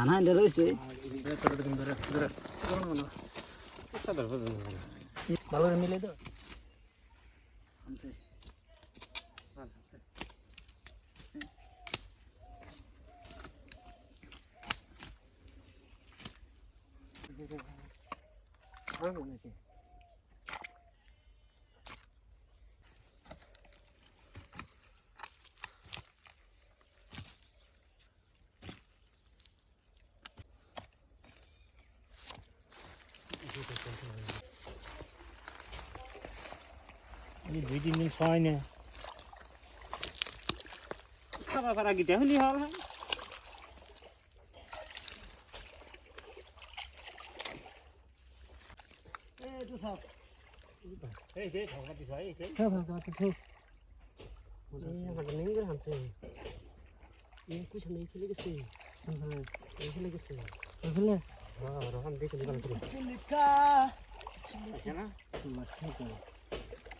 থানা এটা রয়েছে ভালো তো Thank দাও এই দুই তিন দিন সময় নেই খাবার পারা গিতে হলি হল হয় এই যে ঠাকুর দিছ এই যে হ্যাঁ ভালো কথা ঠিক এই আমার নেঙ্গর হামতে এই কুছ নেই চলে গেছে এই চলে গেছে বুঝলে হ্যাঁ রকম দেখে নিবাল করে লিখা আছে না কত মতো মানে হামতে দেখ দেখ গেছে গা সকালে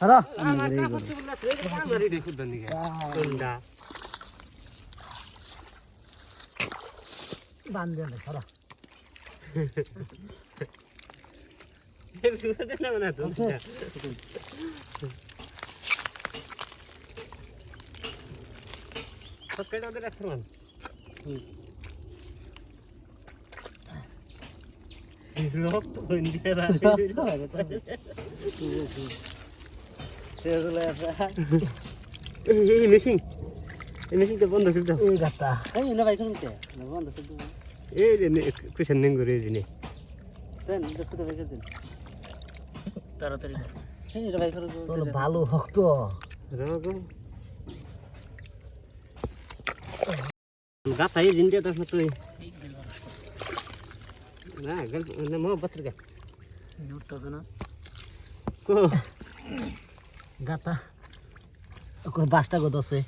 ಹರಾ ವೆರಿ ಗುಡ್ ಬಾಂಧೆ ಹರಾ ಪಕ್ಕಡೆ ರಕ್ತ ರಕ್ತ এই মেশিন এই মেশিনটা বন্ধ করে দাও। এই গাতা। এই না ভাই কোনতে বন্ধ করে দাও এই যে কুশন নেন করে জিনে দেন দেখো তো ভাই দেন তাড়াতাড়ি এই রে ভাই করে তোর ভালো গাতা এই জিনটা তো তুই না গল না মো বতর গে উঠতেছে না? কো গাতা। বাসটা কত আছে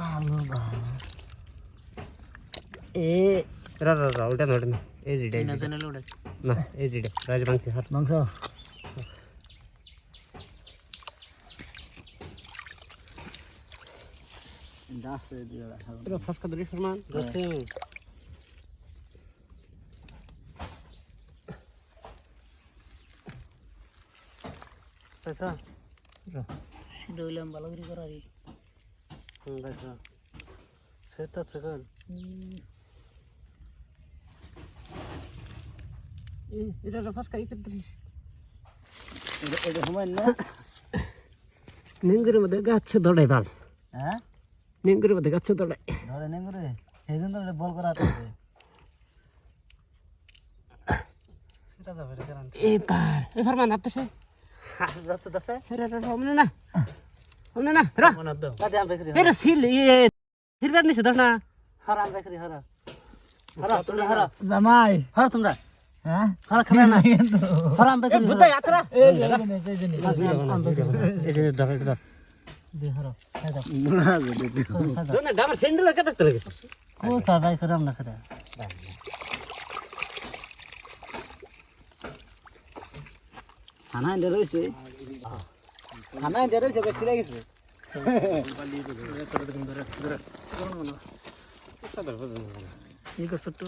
ভালো ভালো এ রা রা রা ওটা নড় না। এই জিডা না চ্যানেল ওটা না এই জিডা রাজবংশী হাত মাংস দাস দিয়ে তোরা ফসকা ধরে ফরমান গছে পয়সা দইলাম ভালো করে করারি হুম গাছা সেটা সেখান এটা সময় না নিঙ্গের মধ্যে গাছ দড়াই ভালো হ্যাঁ নিঙ্গের মধ্যে গাছ দড়াই ধরে নেই করে সেই জন্য বল করা আছে সেটা যাবে রে জামাই হারা তোমরা হ্যাঁ হারা খাবে না হারাম বেকরি বুদ্ধা যাত্রা এই যে এই যে এই যে ধর এটা দে হারা খাই দাও মুরা গো দে না ডাবার স্যান্ডেল কে দেখতে লাগে ও সাবাই করাম না করে থানা এনে রয়েছে। থানা এনে রয়েছে বেশি লেগেছে ছোট্ট